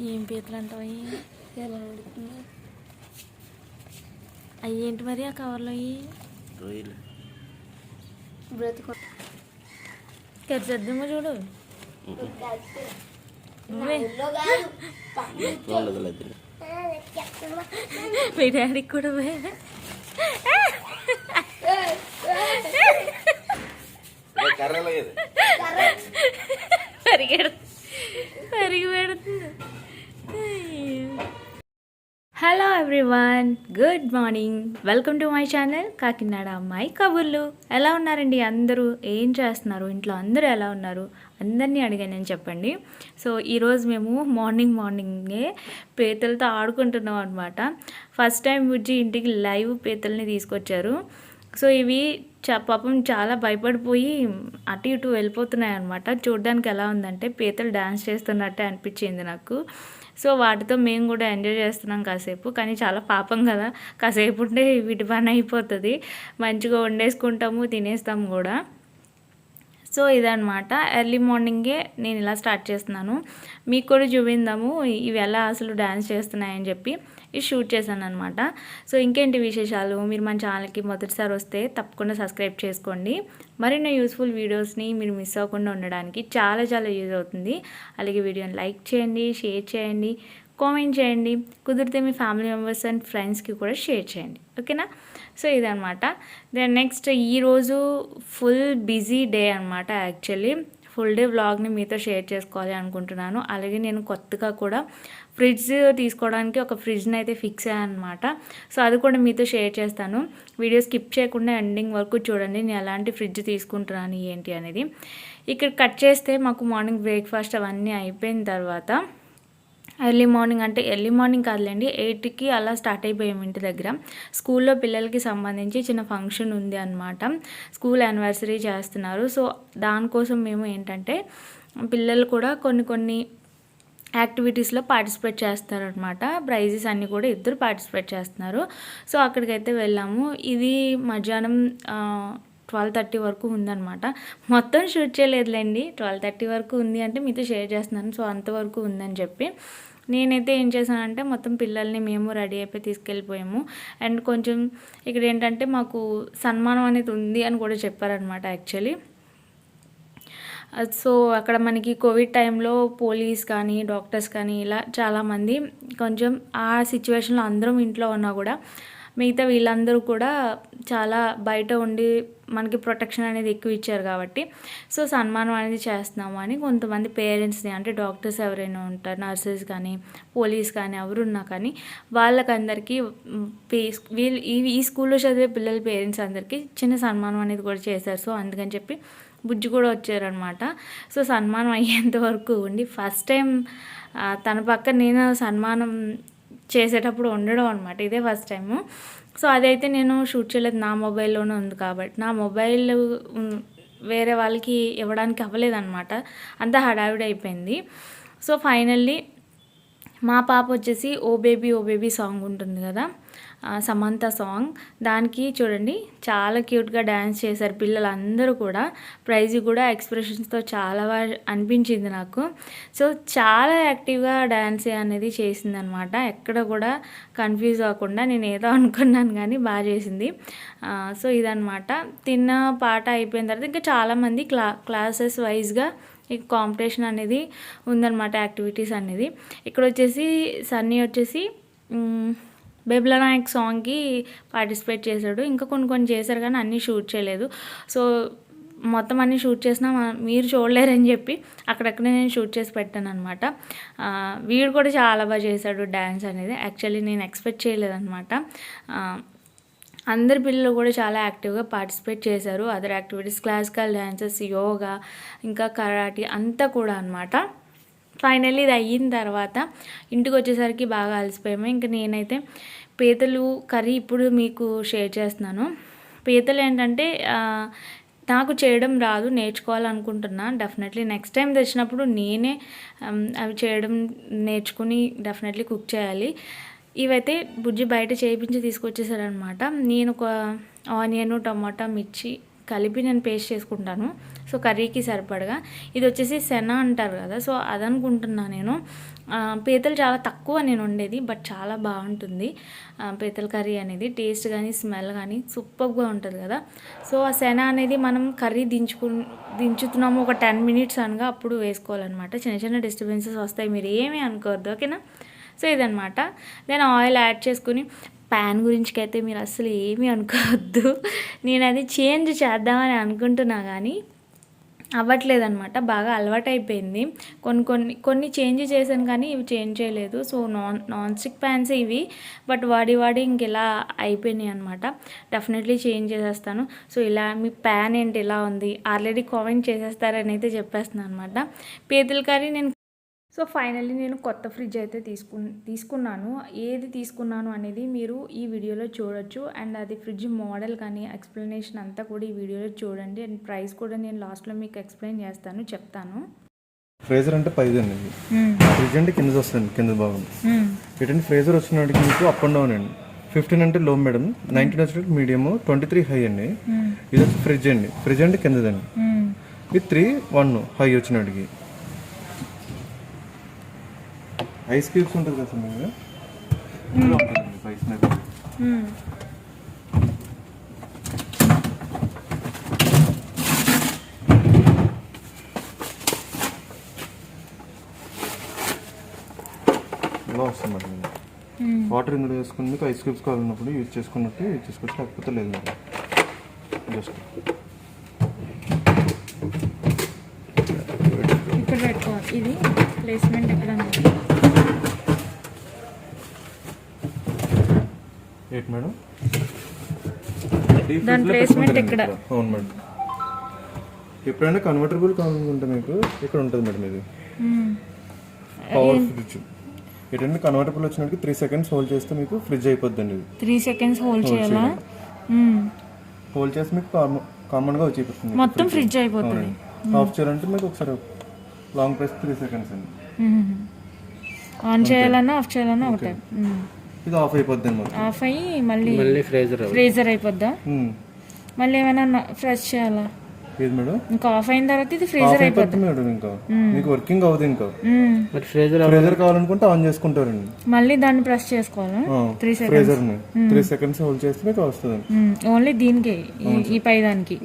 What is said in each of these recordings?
ఏం పీతలు అంటావు ఎలా ఉడుకుతుంది అవి ఏంటి మరి ఆ కవర్లో రొయ్యలు. బ్రతుకు. తెరిచేద్దామో చూడు? మీ డాడీకి కూడా పోయా. కర్రలు పరిగెడు పరిగి పెడుతుంది hello everyone good morning. Welcome to my channel Kakinada అమ్మాయి కబుర్లు. ఎలా ఉన్నారండి అందరూ? ఏం చేస్తున్నారు? ఇంట్లో అందరూ ఎలా ఉన్నారు? అందరినీ అడిగానని చెప్పండి. సో ఈరోజు మేము మార్నింగ్ మార్నింగే పీతలతో ఆడుకుంటున్నాం అనమాట ఫస్ట్ టైం బుజ్జి ఇంటికి లైవ్ పీతల్ని తీసుకొచ్చారు. సో ఇవి పాపం చాలా భయపడిపోయి అటు ఇటు వెళ్ళిపోతున్నాయి అనమాట చూడడానికి ఎలా ఉందంటే పీతలు డ్యాన్స్ చేస్తున్నట్టే అనిపించింది నాకు. సో వాటితో మేము కూడా ఎంజాయ్ చేస్తున్నాం కాసేపు. కానీ చాలా పాపం కదా కాసేపు ఉంటే వీటి పని అయిపోతుంది. మంచిగా వండేసుకుంటాము తినేస్తాము కూడా. సో ఇదనమాట ఎర్లీ మార్నింగే నేను ఇలా స్టార్ట్ చేస్తున్నాను. మీకు కూడా చూపిందాము ఇవి ఎలా అసలు డ్యాన్స్ చేస్తున్నాయని చెప్పి. ఇది షూట్ చేశాను అనమాట సో ఇంకేంటి విశేషాలు? మీరు మన ఛానల్కి మొదటిసారి వస్తే తప్పకుండా సబ్స్క్రైబ్ చేసుకోండి. మరిన్ని యూస్ఫుల్ వీడియోస్ని మీరు మిస్ అవ్వకుండా ఉండడానికి చాలా చాలా యూజ్ అవుతుంది. అలాగే వీడియోని లైక్ చేయండి షేర్ చేయండి కామెంట్ చేయండి. కుదిరితే మీ ఫ్యామిలీ మెంబర్స్ అండ్ ఫ్రెండ్స్కి కూడా షేర్ చేయండి. ఓకేనా? సో ఇదనమాట దెన్ నెక్స్ట్ ఈరోజు ఫుల్ బిజీ డే అనమాట యాక్చువల్లీ. ఫుల్ డే వ్లాగ్ని మీతో షేర్ చేసుకోవాలి అనుకుంటున్నాను. అలాగే నేను కొత్తగా కూడా ఫ్రిడ్జ్ తీసుకోవడానికి ఒక ఫ్రిడ్జ్ని అయితే ఫిక్స్ అయ్యాను అనమాట సో అది కూడా మీతో షేర్ చేస్తాను. వీడియో స్కిప్ చేయకుండా ఎండింగ్ వరకు చూడండి నేను ఎలాంటి ఫ్రిడ్జ్ తీసుకుంటున్నాను ఏంటి అనేది. ఇక్కడ కట్ చేస్తే మాకు మార్నింగ్ బ్రేక్ఫాస్ట్ అవన్నీ అయిపోయిన తర్వాత ఎర్లీ మార్నింగ్ అంటే ఎర్లీ మార్నింగ్ కాదులేండి ఎయిట్కి అలా స్టార్ట్ అయిపోయాము ఇంటి దగ్గర. స్కూల్లో పిల్లలకి సంబంధించి చిన్న ఫంక్షన్ ఉంది అనమాట స్కూల్ యానివర్సరీ చేస్తున్నారు. సో దానికోసం మేము ఏంటంటే పిల్లలు కూడా కొన్ని కొన్ని యాక్టివిటీస్లో పార్టిసిపేట్ చేస్తారనమాట ప్రైజెస్ అన్నీ కూడా ఇద్దరు పార్టిసిపేట్ చేస్తున్నారు. సో అక్కడికైతే వెళ్ళాము. ఇది మధ్యాహ్నం ట్వెల్వ్ థర్టీ వరకు ఉందనమాట మొత్తం షూట్ చేయలేదులేండి. ట్వెల్వ్ థర్టీ వరకు ఉంది అంటే మీతో షేర్ చేస్తున్నాను. సో అంతవరకు ఉందని చెప్పి. నేనైతే ఏం చేశానంటే మొత్తం పిల్లల్ని మేము రెడీ అయిపోయి తీసుకెళ్ళిపోయాము. అండ్ కొంచెం ఇక్కడ ఏంటంటే మాకు సన్మానం అనేది ఉంది అని కూడా చెప్పారనమాట యాక్చువల్లీ. Uh, సో అక్కడ మనకి కోవిడ్ టైంలో పోలీస్ కానీ డాక్టర్స్ కానీ ఇలా చాలామంది కొంచెం ఆ సిచ్యువేషన్లో అందరం ఇంట్లో ఉన్నా కూడా మిగతా వీళ్ళందరూ కూడా చాలా బయట ఉండి మనకి ప్రొటెక్షన్ అనేది ఎక్కువ ఇచ్చారు కాబట్టి సో సన్మానం అనేది చేస్తున్నాము అని కొంతమంది పేరెంట్స్ని అంటే డాక్టర్స్ ఎవరైనా ఉంటారు నర్సెస్ కానీ పోలీస్ కానీ ఎవరున్నా కానీ వాళ్ళకందరికీ వీళ్ళు ఈ ఈ స్కూల్లో చదివే పిల్లల పేరెంట్స్ అందరికీ చిన్న సన్మానం అనేది కూడా చేశారు. సో అందుకని చెప్పి బుజ్జి కూడా వచ్చారనమాట. సో సన్మానం అయ్యేంత వరకు ఉండి ఫస్ట్ టైం తన పక్క నేను సన్మానం చేసేటప్పుడు ఉండడం అనమాట ఇదే ఫస్ట్ టైము. సో అదైతే నేను షూట్ చేయలేదు నా మొబైల్లోనే ఉంది కాబట్టి. నా మొబైల్ వేరే వాళ్ళకి ఇవ్వడానికి అవ్వలేదన్నమాట అంతా హడావిడి అయిపోయింది. సో ఫైనల్లీ మా పాప వచ్చేసి oh baby oh baby song ఉంటుంది కదా సమంత సాంగ్. దానికి చూడండి చాలా క్యూట్గా డ్యాన్స్ చేశారు పిల్లలందరూ కూడా. ప్రైజ్ కూడా ఎక్స్ప్రెషన్స్తో చాలా బాగా అనిపించింది నాకు. సో చాలా యాక్టివ్గా డ్యాన్స్ అనేది చేసింది అనమాట ఎక్కడ కూడా కన్ఫ్యూజ్ అవ్వకుండా నేను ఏదో అనుకున్నాను కానీ బాగా చేసింది. సో ఇదనమాట. తిన్న పాట అయిపోయిన తర్వాత ఇంకా చాలామంది క్లా క్లాసెస్ వైజ్గా ఈ కాంపిటీషన్ అనేది ఉందన్నమాట యాక్టివిటీస్ అనేది. ఇక్కడ వచ్చేసి సన్నీ వచ్చేసి బేబుల నాయక్ సాంగ్కి పార్టిసిపేట్ చేశాడు. ఇంకా కొన్ని కొన్ని చేశారు కానీ అన్నీ షూట్ చేయలేదు. సో మొత్తం అన్నీ షూట్ చేసినా మీరు చూడలేరని చెప్పి అక్కడక్కడే నేను షూట్ చేసి పెట్టాను అనమాట వీడు కూడా చాలా బాగా చేశాడు డ్యాన్స్ అనేది. యాక్చువల్లీ నేను ఎక్స్పెక్ట్ చేయలేదన్నమాట. అందరి పిల్లలు కూడా చాలా యాక్టివ్గా పార్టిసిపేట్ చేశారు. Other activities classical dances yoga ఇంకా కరాటీ అంతా కూడా అనమాట ఫైనల్లీ ఇది అయిన తర్వాత ఇంటికి వచ్చేసరికి బాగా అలసిపోయాము. ఇంకా నేనైతే పీతలు కర్రీ ఇప్పుడు మీకు షేర్ చేస్తున్నాను. పీతలు ఏంటంటే నాకు చేయడం రాదు నేర్చుకోవాలనుకుంటున్నా. డెఫినెట్లీ నెక్స్ట్ టైం తెచ్చినప్పుడు నేనే అవి చేయడం నేర్చుకుని డెఫినెట్లీ కుక్ చేయాలి. ఇవైతే బుజ్జి బయట చేయించి తీసుకొచ్చేసారనమాట నేను ఒక ఆనియన్ టమాటా మిర్చి కలిపి నేను పేస్ట్ చేసుకుంటాను. సో కర్రీకి సరిపడగా. ఇది వచ్చేసి సెన అంటారు కదా. సో అదనుకుంటున్నా నేను. పీతలు చాలా తక్కువ నేను వండేది బట్ చాలా బాగుంటుంది. పీతల కర్రీ అనేది. టేస్ట్ కానీ స్మెల్ కానీ సూపర్గా ఉంటుంది కదా. సో ఆ సెన అనేది మనం కర్రీ దించుకు దించుతున్నాము ఒక టెన్ మినిట్స్ అనగా అప్పుడు వేసుకోవాలన్నమాట. చిన్న చిన్న డిస్టర్బెన్సెస్ వస్తాయి మీరు ఏమీ అనుకోవద్దు. ఓకేనా? సో ఇదనమాట దెన్ ఆయిల్ యాడ్ చేసుకుని ప్యాన్ గురించికి అయితే మీరు అసలు ఏమీ అనుకోవద్దు. నేను అది చేంజ్ చేద్దామని అనుకుంటున్నా కానీ అవ్వట్లేదనమాట బాగా అలవాటైపోయింది. కొన్ని కొన్ని కొన్ని చేంజ్ చేశాను కానీ ఇవి చేంజ్ చేయలేదు. So non non stick pans ఇవి బట్ వాడి వాడి ఇంక ఇలా అయిపోయినాయి అనమాట డెఫినెట్లీ చేంజ్ చేసేస్తాను. సో ఇలా మీ ప్యాన్ ఏంటి ఇలా ఉంది? ఆల్రెడీ కామెంట్ చేసేస్తారని అయితే చెప్పేస్తున్నాను అనమాట పీతల కర్రీ నేను సో ఫైనల్లీ నేను కొత్త ఫ్రిడ్జ్ అయితే తీసుకు తీసుకున్నాను. ఏది తీసుకున్నాను అనేది మీరు ఈ వీడియోలో చూడొచ్చు. అండ్ అది ఫ్రిడ్జ్ మోడల్ కానీ ఎక్స్ప్లెనేషన్ అంతా కూడా ఈ వీడియోలో చూడండి. అండ్ ప్రైస్ కూడా నేను లాస్ట్లో మీకు ఎక్స్ప్లెయిన్ చేస్తాను చెప్తాను. ఫ్రేజర్ అంటే పైది అండి ఫ్రిడ్జ్ అంటే కింద వస్తుంది కింద భాగం ఎటువంటి ఫ్రేజర్ వచ్చినట్టుకి మీకు అప్ అండ్ డౌన్ అండి. ఫిఫ్టీన్ అంటే లో మేడం నైన్టీన్ వచ్చేటప్పుడు మీడియం ట్వంటీ త్రీ హై అండి ఇది వచ్చి ఫ్రిడ్జ్ అండి. ఫ్రిడ్జ్ అంటే కిందదండి. ఇది త్రీ వన్ హై వచ్చినట్టుకి ఐస్ క్యూబ్స్ ఉంటుంది కదా సార్ మీరు ఇందులో ఉంటుందండి ఐస్ మీద ఇలా వస్తుంది మేడం ఇది. వాటర్ ఇందులో వేసుకుని మీకు ఐస్ క్యూబ్స్ కావాలన్నప్పుడు యూజ్ చేసుకున్నట్టు యూజ్ చేసుకోవచ్చు లేకపోతే లేదు మేడం జస్ట్. ఇక్కడ పెట్టుకోవాలి ఇది ప్లేస్మెంట్ ఎక్కడ ఏంటి మేడం దాని placement ఎక్కడ? అవును మేడం ఎప్పుడైనా కన్వర్టబుల్ కావాలనుకుంటే మీకు. ఇక్కడ ఉంటుంది మేడం ఇది. పవర్ ఫ్రిడ్జ్ ఎటువంటి కన్వర్టబుల్ వచ్చినట్టు త్రీ సెకండ్స్ హోల్డ్ చేస్తే మీకు ఫ్రిడ్జ్ అయిపోద్దండి ఇది. త్రీ సెకండ్స్ హోల్డ్ చేయాలా? హోల్డ్ చేస్తే మీకు కామన్గా వచ్చేస్తుంది మొత్తం ఫ్రిడ్జ్ అయిపోతుంది. ఆఫ్ చేయాలంటే మీకు ఒకసారి లాంగ్ ప్రెస్ త్రీ సెకండ్స్ అండి. ఆన్ చేయాలన్నా ఆఫ్ చేయాలన్నా ఒకటే. ఇది ఆఫ్ అయిపోద్ది ఆఫ్ అయ్యి మళ్ళీ మళ్ళీ ఫ్రేజర్ ఫ్రీజర్ అయిపోద్దా. మళ్ళీ ఏమైనా ఫ్రెష్ చేయాలా? ఏది మేడం? ఇంకా ఆఫ్ అయిన తర్వాత ఇది ఫ్రీజర్ అయిపోద్ది మేడం ఇంకా. మీకు వర్కింగ్ అవ్వదు ఇంకా. మరి ఫ్రేజర్ ఫ్రేజర్ కావాలనుకుంటే ఆన్ చేసుకుంటారండి. మళ్ళీ దాన్ని ప్రెస్ చేసుకోవాలా? త్రీ సెకండ్స్ ఫ్రేజర్ని త్రీ సెకండ్స్ హోల్డ్ చేస్తే మీకు వస్తుంది. ఓన్లీ దీనికి ఈ- ఈ పై దానికి.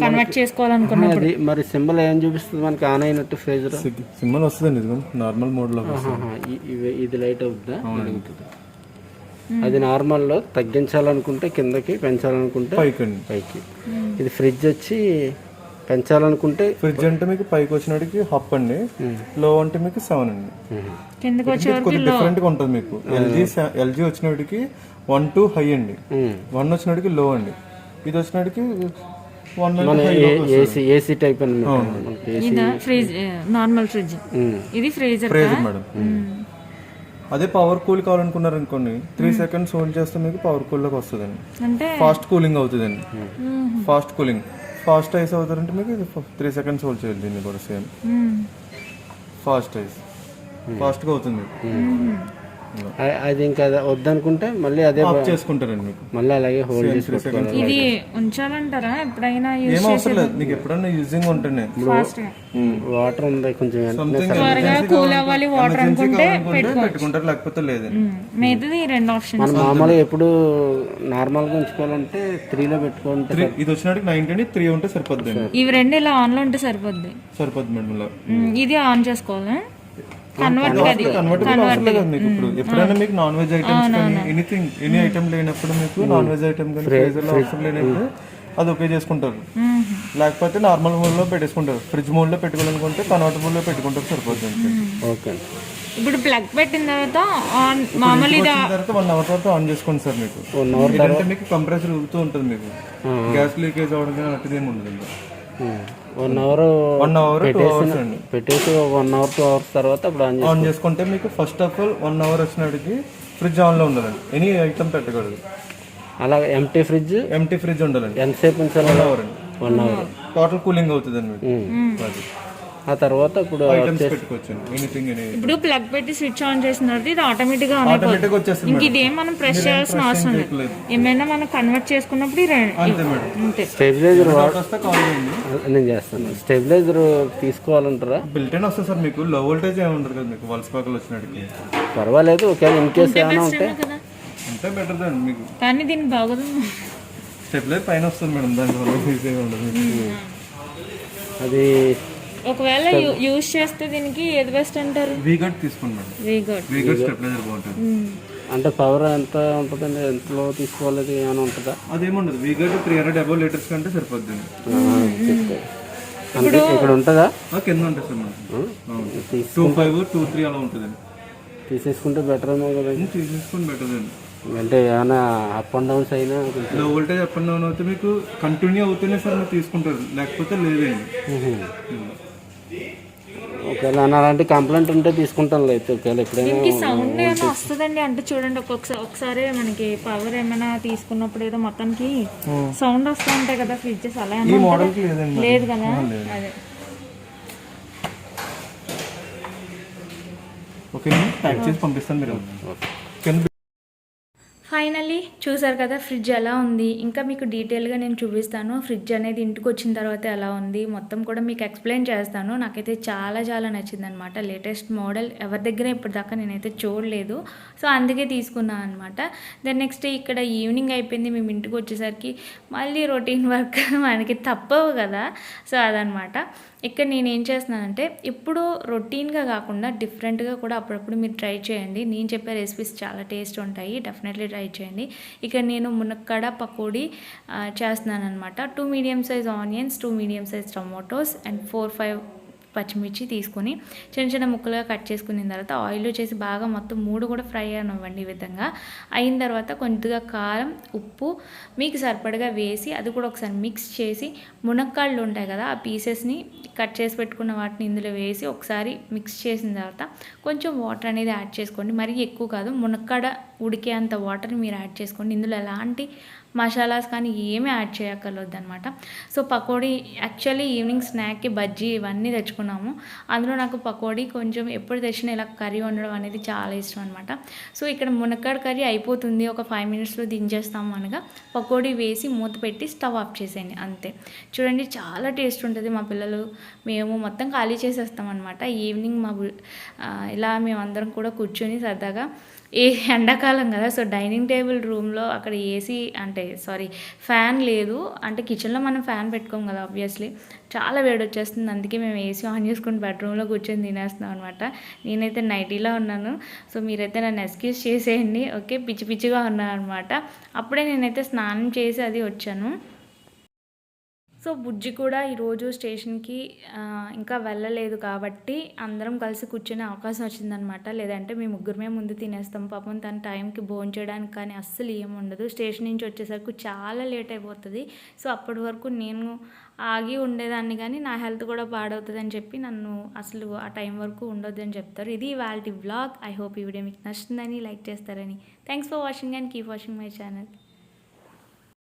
కన్వర్ట్ చేసుకోవాలనుకున్నప్పుడు. అది మరి సింబల్ ఏం చూపిస్తుంది మనకి ఆన్ అయినట్టు ఫ్రేజర్? సింబల్ వస్తుందండి ఇది నార్మల్ మోడ్లో ఇది లైట్ అవుతుందా వెలుగుతుంది అది నార్మల్లో తగ్గించాలనుకుంటే కిందకి పెంచాలనుకుంటే పైకి. అండి పైకి ఇది ఫ్రిడ్జ్ వచ్చి పెంచాలనుకుంటే ఫ్రిడ్జ్ అంటే మీకు పైకి వచ్చినడికి హప్ అండి లో అంటే మీకు సెవెన్ అండి. కిందకి వచ్చే ఇది కొద్దిగా డిఫరెంట్గా ఉంటుంది మీకు. ఎల్జీ ఎల్జీ వచ్చినడికి వన్ టు హై అండి. వన్ వచ్చినడికి లో అండి. ఇది మన ఏసీ ఏసీ టైప్ ఇదా ఫ్రిడ్జ్ నార్మల్ ఫ్రిడ్జ్. ఇది ఫ్రీజర్ ఫ్రేజర్ మేడం. అదే పవర్ కూల్ కావాలనుకున్నారు అనుకోండి త్రీ సెకండ్స్ హోల్డ్ చేస్తే మీకు పవర్ కూల్లోకి వస్తుందండి. అంటే ఫాస్ట్ కూలింగ్ అవుతుందండి. ఫాస్ట్ కూలింగ్ ఫాస్ట్ ఐస్ అవుతారంటే మీకు త్రీ సెకండ్స్ హోల్డ్ చేయాలి దీన్ని కూడా సేమ్. ఫాస్ట్ ఐస్ ఫాస్ట్గా అవుతుంది. అ- అది ఇంకా అది వద్దనుకుంటే మళ్ళీ అదే ఆఫ్ చేసుకుంటారండి మీకు. మళ్ళీ అలాగే హోల్డ్ చేసి పెట్టుకోవాలి ఇది ఉంచాలంటారా? ఎప్పుడైనా యూజ్ లేదు. మీకు ఎప్పుడన్నా యూజింగ్ ఉంటేనే. ఫాస్ట్ వాటర్ ఉంది? కొంచెం త్వరగా కూల్ అవ్వాలి వాటర్ అనుకుంటే పెట్టుకుంటారు లేకపోతే లేదండి. మ్మ్. మిగతాది ఈ రెండు ఆప్షన్ మనం మామూలుగా ఎప్పుడు నార్మల్గా ఉంచుకోవాలంటే త్రీలో పెట్టుకుంటే ఇది వచ్చినట్టు నైన్టీ త్రీ ఉంటే సరిపోద్ది ఇవి రెండు ఇలా ఆన్లో ఉంటే సరిపోద్ది. సరిపోద్ది మేడం మ్మ్. ఇది ఆన్ చేసుకోవాలా? కన్వర్ట్ అది కన్వర్టబుల్ అవసరం లేదు మీకు ఇప్పుడు. ఎప్పుడైనా మీకు నాన్ వెజ్ ఐటమ్స్ కానీ ఎనీథింగ్ ఎనీ ఐటమ్ లేనప్పుడు మీకు నాన్ వెజ్ ఐటమ్ కానీ ఫ్రీజర్లో అవసరం లేనప్పుడు అది ఓకే చేసుకుంటారు. లేకపోతే నార్మల్ మోడ్లో పెట్టేసుకుంటారు. ఫ్రిడ్జ్ మోడ్లో పెట్టుకోవాలనుకుంటే కన్వర్టబుల్లో పెట్టుకుంటారు సరిపోద్ది అంతే. ఓకే ఇప్పుడు ప్లగ్ పెట్టిన తర్వాత ఆన్ మామూలు ఇది వచ్చిన తర్వాత వన్ అవర్ తర్వాత ఆన్ చేసుకోండి సార్ మీకు. వన్ అవర్ ఎందుకంటే మీకు కంప్రెసర్ ఊగుతూ ఉంటుంది మీకు. గ్యాస్ లీకేజ్ అవడం కానీ అలాంటిది ఏమి ఉండదు one hour one hour two hours అండి. పెట్టేసి వన్ అవర్ టూ అవర్స్ తర్వాత అప్పుడు ఆన్ ఆన్ చేసుకుంటే మీకు first of all one hour వచ్చినడికి fridge ఆన్లో ఉండాలండి. ఎనీ ఐటమ్ పెట్టకూడదు. అలా ఎంటీ ఫ్రిడ్జ్ ఎంటీ ఫ్రిడ్జ్ ఉండాలండి. ఎంతసేపు ఉంచాలి? వన్ అవర్ అండి. వన్ అవర్ టోటల్ కూలింగ్ అవుతుంది అండి అది. ఆ తర్వాత ఇప్పుడు ఐటమ్స్ పెట్టుకోవచ్చు. ఎనీథింగ్ ఎనీ ఇప్పుడు ప్లగ్ పెట్టి స్విచ్ ఆన్ చేసిన ఇది ఆటోమేటిక్గా ఆన్ అయిపోతుంది ఆటోమేటిక్ వచ్చేస్తుంది ఇంక. ఇదేం మనం ప్రెస్ చేయాల్సిన అవసరం లేదు. ఏమైనా మనం కన్వర్ట్ చేసుకున్నప్పుడు అంతే స్టెబిలైజర్ నేను చేస్తాను. స్టెబిలైజర్ తీసుకోవాలంటారా? బిల్టెన్ వస్తుంది సార్ మీకు లో వోల్టేజ్ ఏమి ఉండదు కదా మీకు వలస పక్కలు వచ్చినట్టుకి పర్వాలేదు ఒకవేళ ఇన్ కేస్ ఏమైనా ఉంటే. అంతే బెటర్ దాన్ని మీకు. కానీ దీనికి బాగోదు. స్టెప్లైజ్ పైన వస్తుంది మేడం దానివల్ల ఉండదు. అది ఒకవేళ యూజ్ చేస్తే దీనికి ఏది బెస్ట్ అంటారు? వీ గట్ తీసుకోండి madam. Very good V Guard stabiliser బాగుంటుంది. అంటే పవర్ ఎంత ఉంటుందండి? ఎంతలో తీసుకోవాలి? ఏమైనా ఉంటుందా? అదేముండదు. V guard three hundred above litres కంటే సరిపోద్ది. అంటే ఇక్కడ ఉంటుందా? ఆ, కింద ఉంటుంది sir two five two three అలా ఉంటుందండి. తీసేసుకుంటే బెటర్ ఏమో కదా. తీసేసుకొని బెటర్ అండి. అంటే ఏమైనా అప్ అండ్ డౌన్స్ అయినా లో వోల్టేజ్ అప్ అండ్ డౌన్ అవుతే మీకు కంటిన్యూ అవుతూనే సార్ మీరు తీసుకుంటారు. లేకపోతే లేదండి. ఒకవేళ అలాంటి కంప్లైంట్ ఉంటే తీసుకుంటాను అయితే ఒకవేళ ఎప్పుడైనా దీనికి సౌండ్ ఏమైనా వస్తుందండి? అంటే చూడండి ఒక్కొక్కసారి ఒకసారి మనకి పవర్ ఏమైనా తీసుకున్నప్పుడు ఏదో మొత్తానికి సౌండ్ వస్తూ ఉంటాయి కదా ఫ్రిడ్జెస్ అలా ఈ ఏమన్నా ఉంటుందా? మోడల్కి లేదండి. లేదు కదా? అదే. ఓకే ప్యాక్ చేసి పంపిస్తాను మీరు. కింద ఫైనల్లీ చూసారు కదా ఫ్రిడ్జ్ ఎలా ఉంది? ఇంకా మీకు డీటెయిల్గా నేను చూపిస్తాను. ఫ్రిడ్జ్ అనేది ఇంటికి వచ్చిన తర్వాత ఎలా ఉంది? మొత్తం కూడా మీకు ఎక్స్ప్లెయిన్ చేస్తాను. నాకైతే చాలా చాలా నచ్చిందనమాట లేటెస్ట్ మోడల్ ఎవరి దగ్గర ఇప్పటిదాకా నేనైతే చూడలేదు. సో అందుకే తీసుకున్నాను అనమాట దెన్ నెక్స్ట్ ఇక్కడ ఈవినింగ్ అయిపోయింది. మేము ఇంటికి వచ్చేసరికి మళ్ళీ రొటీన్ వర్క్ మనకి తప్పవు కదా. సో అదనమాట ఇక్కడ నేను ఏం చేస్తున్నానంటే ఇప్పుడు రొటీన్గా కాకుండా డిఫరెంట్గా కూడా అప్పుడప్పుడు మీరు ట్రై చేయండి. నేను చెప్పే రెసిపీస్ చాలా టేస్ట్ ఉంటాయి. డెఫినెట్లీ ట్రై చేయండి. ఇక్కడ నేను మునక్కడ పకోడీ చేస్తున్నాను అనమాట two medium size onions two medium size tomatoes and four five పచ్చిమిర్చి తీసుకుని చిన్న చిన్న ముక్కలుగా కట్ చేసుకున్న తర్వాత ఆయిల్ చేసి బాగా మొత్తం మూడు కూడా ఫ్రై అవ్వండి ఈ విధంగా. అయిన తర్వాత కొద్దిగా కారం ఉప్పు మీకు సరిపడగా వేసి అది కూడా ఒకసారి మిక్స్ చేసి మునక్కాళ్ళు ఉంటాయి కదా ఆ పీసెస్ని కట్ చేసి పెట్టుకున్న వాటిని ఇందులో వేసి ఒకసారి మిక్స్ చేసిన తర్వాత కొంచెం వాటర్ అనేది యాడ్ చేసుకోండి. మరీ ఎక్కువ కాదు మునక్కాడ ఉడికే అంత వాటర్ని మీరు యాడ్ చేసుకోండి. ఇందులో ఎలాంటి మసాలాస్ కానీ ఏమీ యాడ్ చేయక్కర్లేదు అనమాట సో పకోడీ యాక్చువల్లీ ఈవినింగ్ స్నాక్కి బజ్జీ ఇవన్నీ తెచ్చుకున్నాము. అందులో నాకు పకోడీ కొంచెం ఎప్పుడు తెచ్చినా ఇలా కర్రీ వండడం అనేది చాలా ఇష్టం అనమాట సో ఇక్కడ మునక్కాడ కర్రీ అయిపోతుంది. ఒక ఫైవ్ మినిట్స్లో దించేస్తాము అనగా. పకోడీ వేసి మూత పెట్టి స్టవ్ ఆఫ్ చేసేయండి. అంతే. చూడండి చాలా టేస్ట్ ఉంటుంది. మా పిల్లలు మేము మొత్తం ఖాళీ చేసేస్తాం అనమాట ఈవినింగ్ మా ఇలా మేమందరం కూడా కూర్చొని సరదాగా ఏ ఎండాకాలం కదా. సో డైనింగ్ టేబుల్ రూమ్లో అక్కడ ఏసీ అంటే సారీ ఫ్యాన్ లేదు. అంటే కిచెన్లో మనం ఫ్యాన్ పెట్టుకోం కదా ఆబ్వియస్లీ చాలా వేడి వచ్చేస్తుంది అందుకే మేము ఏసీ ఆన్ చేసుకుని బెడ్రూమ్లో కూర్చొని తినేస్తున్నాం అనమాట నేనైతే నైటీలో ఉన్నాను. సో మీరైతే నన్ను ఎక్స్క్యూజ్ చేసేయండి. ఓకే? పిచ్చి పిచ్చిగా ఉన్నాను అనమాట అప్పుడే నేనైతే స్నానం చేసి అది వచ్చాను. సో బుజ్జి కూడా ఈరోజు స్టేషన్కి ఇంకా వెళ్ళలేదు కాబట్టి అందరం కలిసి కూర్చునే అవకాశం వచ్చిందనమాట. లేదంటే మేము ముగ్గురమే ముందు తినేస్తాం. పాపం తన టైంకి భోజనం చేయడానికి కానీ అస్సలు ఏముండదు ఉండదు. స్టేషన్ నుంచి వచ్చేసరికి చాలా లేట్ అయిపోతుంది. సో అప్పటి వరకు నేను ఆగి ఉండేదాన్ని కానీ నా హెల్త్ కూడా పాడవుతుంది అని చెప్పి నన్ను అసలు ఆ టైం వరకు ఉండొద్దు అని చెప్తారు. ఇది వాళ్ళ వ్లాగ్. ఐ హోప్ ఈ వీడియో మీకు నచ్చుతుందని లైక్ చేస్తారని. Thanks for watching and keep watching my channel.